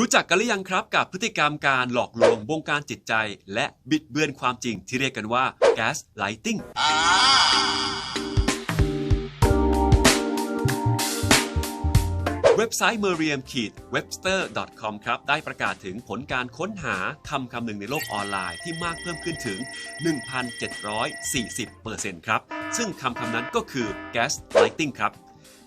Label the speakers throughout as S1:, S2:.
S1: รู้จักกันหรือยังครับกับพฤติกรรมการหลอกลวงบงการจิตใจ และบิดเบือนความจริงที่เรียกกันว่า gas lighting เว็บไซต์ merriam webster com ครับ ได้ประกาศถึงผลการค้นหาคำคำหนึ่งในโลกออนไลน์ที่มากเพิ่มขึ้นถึง 1,740%ครับ ซึ่งคำคำนั้นก็คือ gas lighting ครับ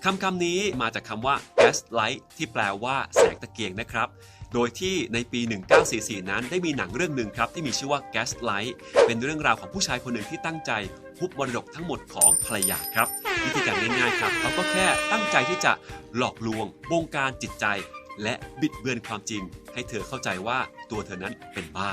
S1: คำคำนี้มาจากคำว่า gaslight ที่แปลว่าแสงตะเกียงนะครับ โดยที่ในปี 1944 นั้นได้มีหนังเรื่องหนึ่งครับ ที่มีชื่อว่า gaslight เป็นเรื่องราวของผู้ชายคนหนึ่งที่ตั้งใจฮุบมรดกทั้งหมดของภรรยาครับ วิธีการง่ายๆครับเขาก็แค่ตั้งใจที่จะหลอกลวงบงการจิตใจ และบิดเบือนความจริง ให้เธอเข้าใจว่าตัวเธอนั้นเป็นบ้า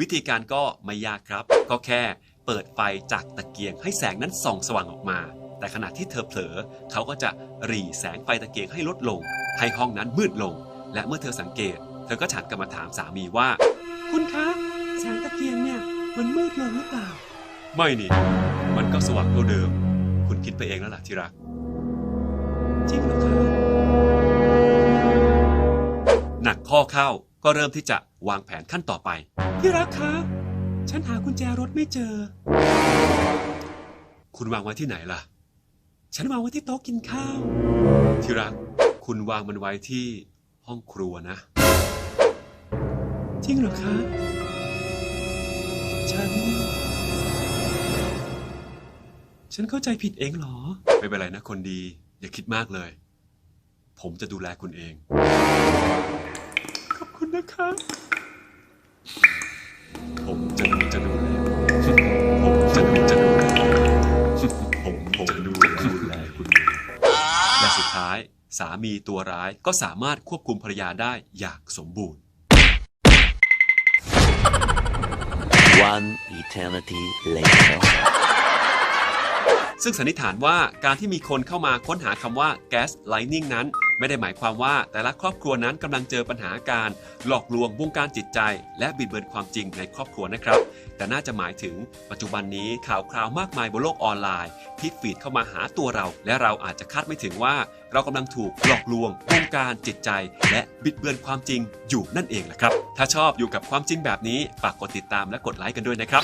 S1: วิธีการก็ไม่ยากครับ ก็แค่ เปิดไฟจากตะเกียงให้แสงนั้นส่องสว่างออกมา แต่ขณะที่เธอเผลอ เขาก็จะหรี่แสงไฟตะเกียงให้ลดลง ให้ห้องนั้นมืดลง และเมื่อเธอสังเกต เธอก็ฉันกลับมาถามสามีว่า
S2: คุณคะ แสงตะเกียงเนี่ย มันมืดลงหรือเปล่า
S1: ไม่นี่ มันก็สว่างเท่าเดิม คุณคิดไปเองแล้วล่ะที่รัก
S2: จริงเหรอคะ
S1: หนักข้อเข้าก็เริ่มที่จะวางแผนขั้นต่อไป
S2: ที่รักคะ ฉันหากุญแจรถไม่เจอ
S1: คุณวางไว้ที่ไหนล่ะ
S2: ฉันวางไว้ที่โต๊ะกินข้าว
S1: ที่รัก คุณวางมันไว้ที่ห้องครัวนะ
S2: จริงเหรอคะ ฉัน ฉันเข้าใจผิดเองเหรอ
S1: ไม่เป็นไรนะคนดี อย่าคิดมากเลย ผมจะดูแลคุณเอง
S2: ขอบคุณนะคะ
S1: สามีตัวร้ายก็สามารถควบคุมภรรยาได้อย่างสมบูรณ์
S3: One eternity later.
S1: ซึ่งสันนิษฐานว่าการที่มีคนเข้ามาค้นหาคำว่า gas lighting นั้น ไม่ได้หมายความว่าแต่ละครอบครัวนั้นกำลังเจอปัญหาการ หลอกลวงวงการจิตใจ และบิดเบือนความจริงในครอบครัวนะครับ แต่น่าจะหมายถึงปัจจุบันนี้ข่าวคราวมากมายบนโลกออนไลน์ ที่ฟีดเข้ามาหาตัวเรา และเราอาจจะคาดไม่ถึงว่า เรากำลังถูกหลอกลวงวงการจิตใจ และบิดเบือนความจริงอยู่นั่นเองแหละครับ ถ้าชอบอยู่กับความจริงแบบนี้ฝากกดติดตามและกดไลค์กันด้วยนะครับ